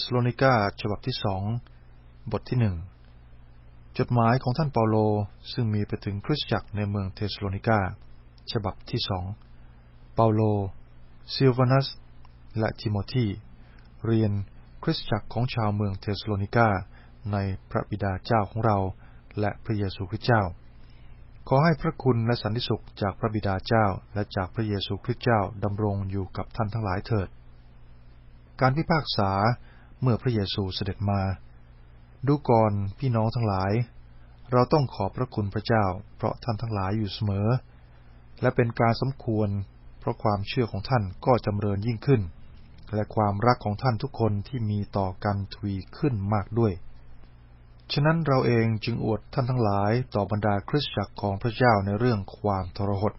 สโลนิกาฉบับที่สองบทที่หนึ่งจดหมายของท่านเปาโลซึ่งมีไปถึงคริสตจักรในเมืองเทสโลนิกาฉบับที่สองเปาโล ซิลวานัส และทิโมธีเรียนคริสตจักรของชาวเมืองเทสโลนิกาในพระบิดาเจ้าของเรา และพระเยซูคริสต์เจ้า ขอให้พระคุณและสันติสุขจากพระบิดาเจ้าและจากพระเยซูคริสต์เจ้าดำรงอยู่กับท่านทั้งหลายเถิด การพิพากษา เมื่อพระเยซูเสด็จมา ดูก่อนพี่น้องทั้งหลาย เราต้องขอบพระคุณพระเจ้า เพราะท่านทั้งหลายอยู่เสมอ และเป็นการสมควร เพราะความเชื่อของท่านก็จำเริญยิ่งขึ้น และความรักของท่านทุกคนที่มีต่อกันทวีขึ้นมากด้วย ฉะนั้นเราเองจึงอวดท่านทั้งหลายต่อบรรดาคริสตจักรของพระเจ้าในเรื่องความทรหด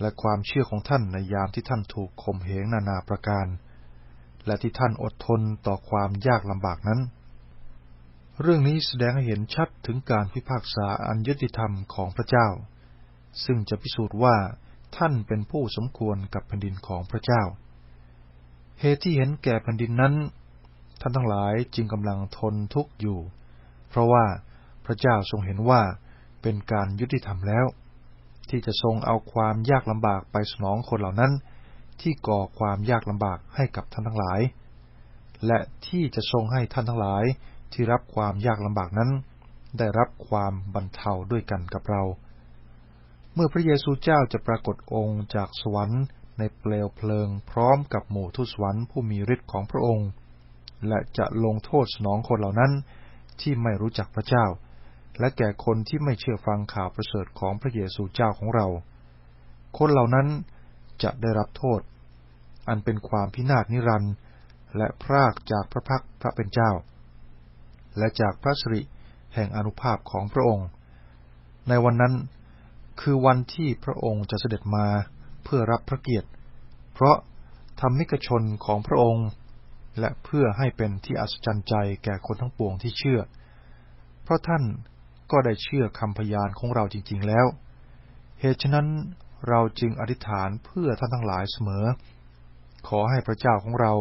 และความเชื่อของท่านในยามที่ท่านถูกข่มเหงนานาประการ และที่ท่านอดทนต่อความยากลำบากนั้น เรื่องนี้แสดงให้เห็นชัดถึงการพิพากษาอันยุติธรรมของพระเจ้า ซึ่งจะพิสูจน์ว่าท่านเป็นผู้สมควรกับแผ่นดินของพระเจ้า เหตุที่เห็นแก่แผ่นดินนั้น ท่านทั้งหลายจึงกำลังทนทุกข์อยู่ เพราะว่าพระเจ้าทรงเห็นว่าเป็นการยุติธรรมแล้ว ที่จะทรงเอาความยากลำบากไปสนองคนเหล่านั้น ที่ก่อความยากลำบากให้กับท่านทั้งหลาย และที่จะทรงให้ท่านทั้งหลายที่รับความยากลำบากนั้น ได้รับความบรรเทาด้วยกันกับเรา เมื่อพระเยซูเจ้าจะปรากฏองค์จากสวรรค์ในเปลวเพลิงพร้อมกับหมู่ทูตสวรรค์ผู้มีฤทธิ์ของพระองค์ และจะลงโทษสนองคนเหล่านั้นที่ไม่รู้จักพระเจ้า และแก่คนที่ไม่เชื่อฟังข่าวประเสริฐของพระเยซูเจ้าของเรา คนเหล่านั้น จะได้รับโทษ อันเป็นความพินาศนิรันดร์และพรากจากพระพักพระเป็นเจ้า และจากพระสิริแห่งอนุภาพของพระองค์ ในวันนั้นคือวันที่พระองค์จะเสด็จมาเพื่อรับพระเกียรติ เพราะธรรมิกชนของพระองค์ และเพื่อให้เป็นที่อัศจรรย์ใจแก่คนทั้งปวงที่เชื่อ เพราะท่านก็ได้เชื่อคำพยานของเราจริง ๆ แล้ว เหตุฉะนั้น เราจึงอธิษฐานเพื่อท่านทั้งหลายเสมอ ขอให้พระเจ้าของเรา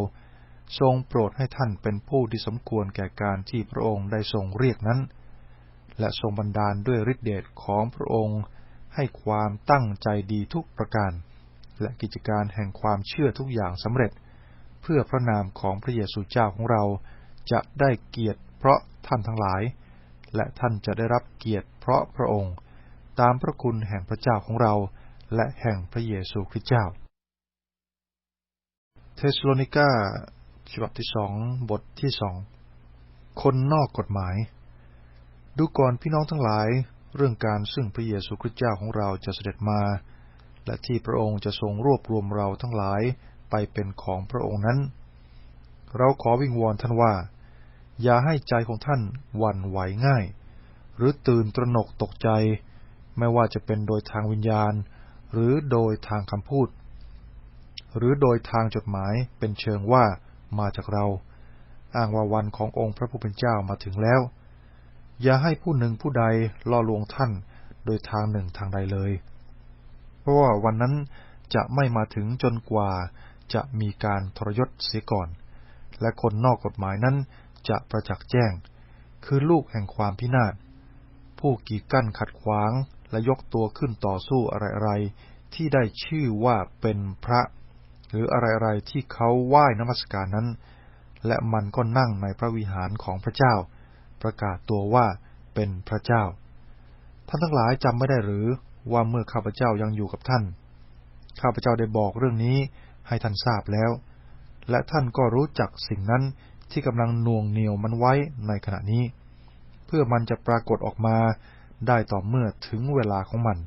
ทรงโปรดให้ท่านเป็นผู้ที่สมควรแก่การที่พระองค์ได้ทรงเรียกนั้น และทรงบันดาลด้วยฤทธิเดชของพระองค์ ให้ความตั้งใจดีทุกประการ และกิจการแห่งความเชื่อทุกอย่างสำเร็จ เพื่อพระนามของพระเยซูเจ้าของเราจะได้เกียรติเพราะท่านทั้งหลาย และท่านจะได้รับเกียรติเพราะพระองค์ ตามพระคุณแห่งพระเจ้าของเรา และแห่งพระเยซูคริสต์เจ้า เทสโลนิกาฉบับที่สองบทที่สองคนนอกกฎหมาย ดูก่อนพี่น้องทั้งหลาย เรื่องการซึ่งพระเยซูคริสต์เจ้าของเราจะเสด็จมา และที่พระองค์จะทรงรวบรวมเราทั้งหลายไปเป็นของพระองค์นั้น เราขอวิงวอนท่านว่า อย่าให้ใจของท่านหวั่นไหวง่าย หรือตื่นตระหนกตกใจ ไม่ว่าจะเป็นโดยทางวิญญาณ หรือโดยทางคำพูด หรือโดยทางจดหมายเป็นเชิงว่ามาจากเรา อ้างว่าวันขององค์พระผู้เป็นเจ้ามาถึงแล้ว อย่าให้ผู้หนึ่งผู้ใดล่อลวงท่านโดยทางหนึ่งทางใดเลย เพราะว่าวันนั้นจะไม่มาถึงจนกว่าจะมีการทรยศเสียก่อน และคนนอกกฎหมายนั้นจะประจักษ์แจ้ง คือลูกแห่งความพินาศ ผู้กีดกั้นขัดขวาง และยกตัวขึ้นต่อสู้อะไรๆที่ได้ชื่อว่าเป็นพระ หรืออะไรๆที่เขาไหว้นมัสการนั้น และมันก็นั่งในพระวิหารของพระเจ้า ประกาศตัวว่าเป็นพระเจ้า ท่านทั้งหลายจำไม่ได้หรือว่าเมื่อข้าพเจ้ายังอยู่กับท่าน ข้าพเจ้าได้บอกเรื่องนี้ให้ท่านทราบแล้ว และท่านก็รู้จักสิ่งนั้นที่กำลังน่วงเหนียวมันไว้ในขณะนี้ เพื่อมันจะปรากฏออกมา ได้ต่อเมื่อถึงเวลาของมัน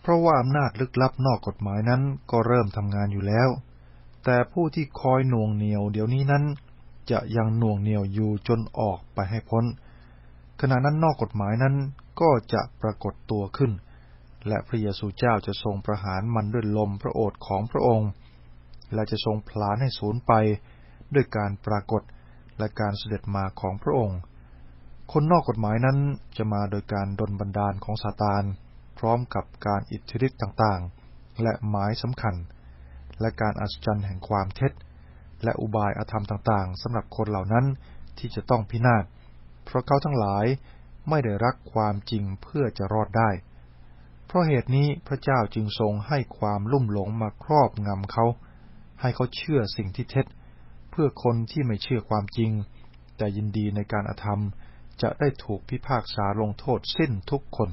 เพราะว่าอำนาจลึกลับนอกกฎหมายนั้นก็เริ่มทำงานอยู่แล้ว แต่ผู้ที่คอยหน่วงเหนียวเดี๋ยวนี้นั้น จะยังหน่วงเหนียวอยู่จนออกไปให้พ้น ขณะนั้นนอกกฎหมายนั้นก็จะปรากฏตัวขึ้น และพระเยซูเจ้าจะทรงประหารมันด้วยลมพระโอษฐ์ของพระองค์ และจะทรงพลานให้สูญไปด้วยการปรากฏและการเสด็จมาของพระองค์ คนนอกกฎหมายนั้นจะมาโดยการดลบันดาลของซาตาน พร้อมกับการอิทธิฤทธิ์ต่างๆ และหมายสำคัญ และการอัศจรรย์แห่งความเท็จ และอุบายอธรรมต่างๆสำหรับคนเหล่านั้นที่จะต้องพินาศ เพราะเขาทั้งหลายไม่ได้รักความจริงเพื่อจะรอดได้ เพราะเหตุนี้พระเจ้าจึงทรงให้ความลุ่มหลงมาครอบงำเขา ให้เขาเชื่อสิ่งที่เท็จ เพื่อคนที่ไม่เชื่อความจริง แต่ยินดีในการอธรรม จะได้ถูกพิพากษาลงโทษสิ้นทุกคน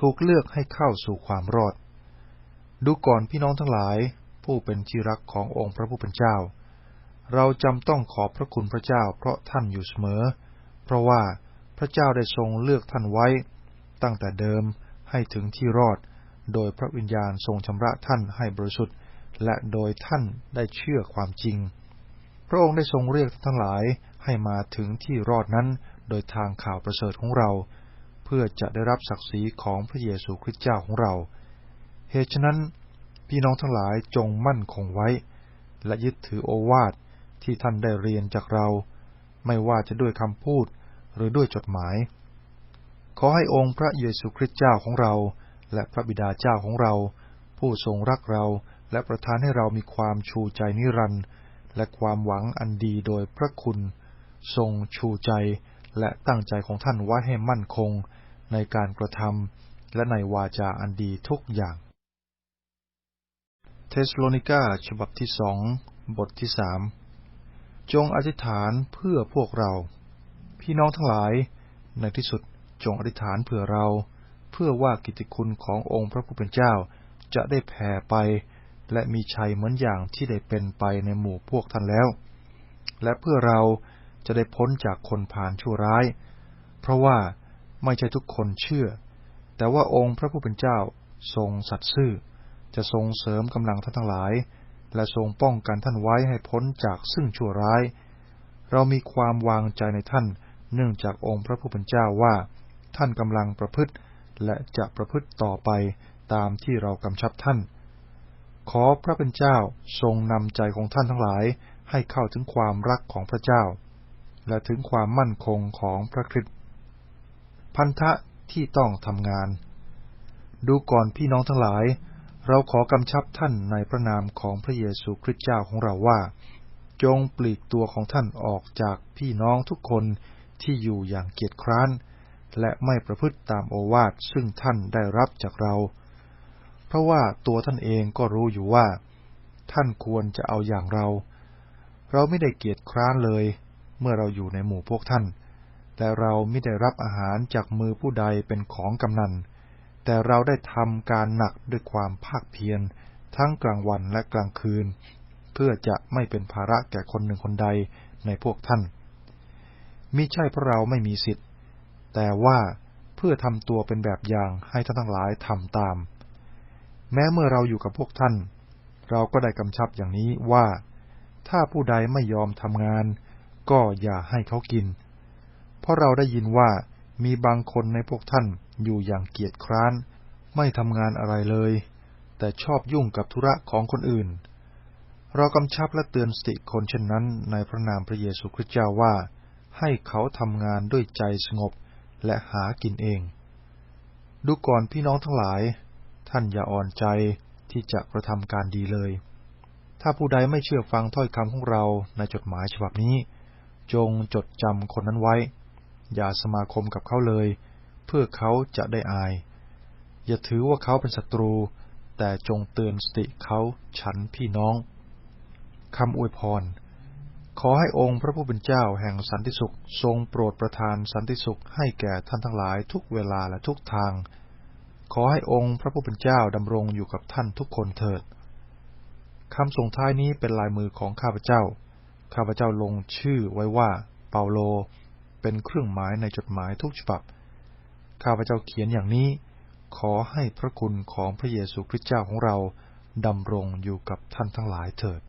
ถูกเลือกให้เข้าสู่ความรอด ดูก่อนพี่น้องทั้งหลาย ผู้เป็นที่รักขององค์พระผู้เป็นเจ้า เราจำต้องขอบพระคุณพระเจ้าเพราะท่านอยู่เสมอ เพราะว่าพระเจ้าได้ทรงเลือกท่านไว้ ตั้งแต่เดิมให้ถึงที่รอด โดยพระวิญญาณทรงชำระท่านให้บริสุทธิ์ และโดยท่านได้เชื่อความจริง ระองค์ได้ทรงเรียกทั้งหลายให้มาถึงที่รอดนั้น โดยทางข่าวประเสริฐของเรา เพื่อจะได้รับศักดิ์ศรีของพระเยซูคริสต์เจ้าของเรา เหตุฉะนั้น พี่น้องทั้งหลายจงมั่นคงไว้ และยึดถือโอวาทที่ท่านได้เรียนจากเรา ไม่ว่าจะด้วยคำพูดหรือด้วยจดหมาย ขอให้องค์พระเยซูคริสต์เจ้าของเรา และพระบิดาเจ้าของเรา ผู้ทรงรักเราและประทานให้เรามีความชูใจนิรันดร์ และความหวังอันดีโดยพระคุณ ทรงชูใจและตั้งใจของท่านไว้ให้มั่นคงในการกระทำและในวาจาอันดีทุกอย่าง เทสโลนิกาฉบับที่สองบทที่สามจงอธิษฐานเพื่อพวกเรา พี่น้องทั้งหลาย ในที่สุดจงอธิษฐานเพื่อเรา เพื่อว่ากิตติคุณขององค์พระผู้เป็นเจ้าจะได้แผ่ไป และมีชัยเหมือนอย่างที่ได้เป็นไปในหมู่พวกท่านแล้ว และเพื่อเราจะได้พ้นจากคนผ่านชั่วร้าย เพราะว่าไม่ใช่ทุกคนเชื่อ แต่ว่าองค์พระผู้เป็นเจ้าทรงสัตย์ซื่อ จะทรงเสริมกำลังท่านทั้งหลาย และทรงป้องกันท่านไว้ให้พ้นจากซึ่งชั่วร้าย เรามีความวางใจในท่าน เนื่องจากองค์พระผู้เป็นเจ้าว่า ท่านกำลังประพฤติและจะประพฤติต่อไปตามที่เรากำชับท่าน ขอพระเป็นเจ้าทรงนำใจของท่านทั้งหลายให้เข้าถึงความรักของพระเจ้า และถึงความมั่นคงของพระคริสต์พันธะที่ต้องทำงาน ดูก่อนพี่น้องทั้งหลาย เราขอกำชับท่านในพระนามของพระเยซูคริสต์เจ้าของเราว่า จงปลีกตัวของท่านออกจากพี่น้องทุกคนที่อยู่อย่างเกียจคร้าน และไม่ประพฤติตามโอวาทซึ่งท่านได้รับจากเรา เพราะว่าตัวท่านเองก็รู้อยู่ว่า ท่านควรจะเอาอย่างเรา เราไม่ได้เกียจคร้านเลย เมื่อเราอยู่ในหมู่พวกท่าน แต่เราไม่ได้รับอาหารจากมือผู้ใดเป็นของกำนัน แต่เราได้ทำการหนักด้วยความภาคเพียรทั้งกลางวันและกลางคืน เพื่อจะไม่เป็นภาระแก่คนหนึ่งคนใดในพวกท่านมิใช่เพราะเราไม่มีสิทธิ์ แต่ว่าเพื่อทำตัวเป็นแบบอย่างให้ท่านทั้งหลายทำตาม แม้เมื่อเราอยู่กับพวกท่าน เราก็ได้กำชับอย่างนี้ว่า ถ้าผู้ใดไม่ยอมทำงาน ก็อย่าให้เขากิน เพราะเราได้ยินว่ามีบางคนในพวกท่านอยู่อย่างเกียจคร้าน ไม่ทำงานอะไรเลย แต่ชอบยุ่งกับธุระของคนอื่น เรากำชับและเตือนสติคนเช่นนั้น ในพระนามพระเยซูคริสต์เจ้าว่า ให้เขาทำงานด้วยใจสงบและหากินเอง ดูก่อนพี่น้องทั้งหลาย ท่านอย่าอ่อนใจที่จะกระทำการดีเลย ถ้าผู้ใดไม่เชื่อฟังถ้อยคำของเราในจดหมายฉบับนี้ จงจดจำคนนั้นไว้ อย่าสมาคมกับเขาเลย เพื่อเขาจะได้อาย อย่าถือว่าเขาเป็นศัตรู แต่จงเตือนสติเขาฉันพี่น้องคำอวยพร ขอให้องค์พระผู้เป็นเจ้าแห่งสันติสุข ทรงโปรดประทานสันติสุขให้แก่ท่านทั้งหลายทุกเวลาและทุกทาง ขอให้องค์พระผู้เป็นเจ้าดำรงอยู่กับท่านทุกคนเถิดคำส่งท้ายนี้เป็นลายมือของข้าพเจ้า ข้าพเจ้าลงชื่อไว้ว่าเปาโล เป็นเครื่องหมายในจดหมายทุกฉบับ ข้าพเจ้าเขียนอย่างนี้ ขอให้พระคุณของพระเยซูคริสต์เจ้าของเราดำรงอยู่กับท่านทั้งหลายเถิด